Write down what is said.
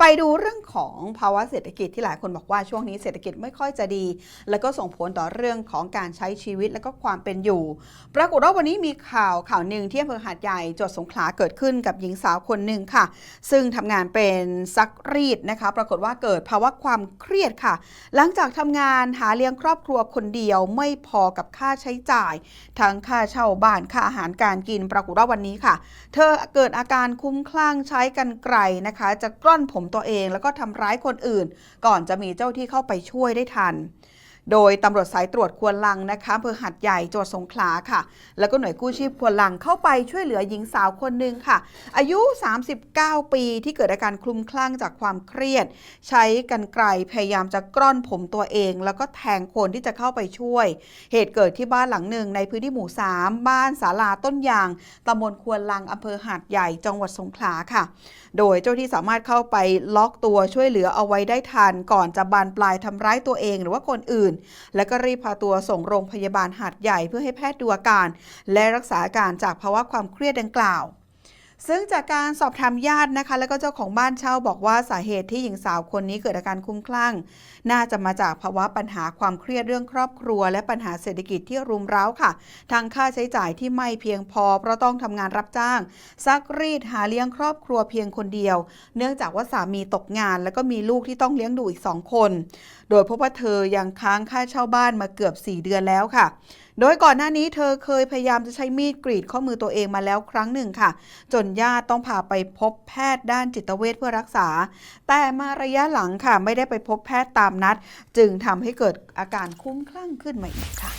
ไปดูเรื่องของภาวะเศรษฐกิจที่หลายคนบอกว่าช่วงนี้เศรษฐกิจไม่ค่อยจะดี แล้วก็ส่งผลต่อเรื่องของการใช้ชีวิตและก็ความเป็นอยู่ ปรากฏว่าวันนี้มีข่าวข่าวหนึ่งที่อำเภอหาดใหญ่จังหวัดสงขลาเกิดขึ้นกับหญิงสาวคนหนึ่งค่ะ ซึ่งทำงานเป็นซักรีดนะคะ ปรากฏว่าเกิดภาวะความเครียดค่ะ หลังจากทำงานหาเลี้ยงครอบครัวคนเดียวไม่พอกับค่าใช้จ่าย ทั้งค่าเช่าบ้านค่าอาหารการกิน ปรากฏว่าวันนี้ค่ะ เธอเกิดอาการคุ้มคลั่งใช้กันไกรนะคะ จะกล้อนผมตัวเอง แล้วก็ทำร้ายคนอื่น ก่อนจะมีเจ้าที่เข้าไปช่วยได้ทัน โดยตำรวจสายตรวจควนลังนะคะอำเภอหัดใหญ่จังหวัดสงขลาค่ะ แล้วก็หน่วยกู้ชีพควนลังเข้าไปช่วยเหลือหญิงสาวคนหนึ่งค่ะ อายุ 39 ปีที่เกิดอาการคลุมคลั่งจากความเครียด ใช้กันไกรพยายามจะกล้อนผมตัวเอง แล้วก็แทงคนที่จะเข้าไปช่วย เหตุเกิดที่บ้านหลังหนึ่งในพื้นที่หมู่ 3 บ้านศาลาต้นยางตำบลควนลังอำเภอหาดใหญ่จังหวัดสงขลาค่ะ โดยเจ้าที่สามารถเข้าไปล็อกตัวช่วยเหลือเอาไว้ได้ทัน ก่อนจะบานปลายทำร้ายตัวเองหรือว่าคนอื่นแล้วก็รีบพาตัวส่งโรงพยาบาลหาดใหญ่เพื่อให้แพทย์ดูอาการ และรักษาอาการจากภาวะความเครียดดังกล่าว ซึ่งจากการสอบถามญาตินะคะ แล้วก็เจ้าของบ้านเช่าบอกว่าสาเหตุที่หญิงสาวคนนี้เกิดอาการคุ้มคลั่ง น่าจะมาจากภาวะปัญหาความเครียดเรื่องครอบครัว และปัญหาเศรษฐกิจที่รุมเร้าค่ะทั้งค่าใช้จ่ายที่ไม่เพียงพอ เพราะต้องทำงานรับจ้าง ซักรีดหาเลี้ยงครอบครัวเพียงคนเดียว เนื่องจากว่าสามีตกงาน แล้วก็มีลูกที่ต้องเลี้ยงดูอีกสองคน โดยพบว่าเธอยังค้างค่าเช่าบ้านมาเกือบ 4 เดือนแล้วค่ะ โดยก่อนหน้านี้เธอเคยพยายามจะใช้มีดกรีดข้อมือตัวเองมาแล้วครั้งหนึ่งค่ะ จนญาติต้องพาไปพบแพทย์ด้านจิตเวชเพื่อรักษา แต่มาระยะหลังค่ะไม่ได้ไปพบแพทย์ตามนัด จึงทำให้เกิดอาการคุ้มคลั่งขึ้นมาอีกค่ะ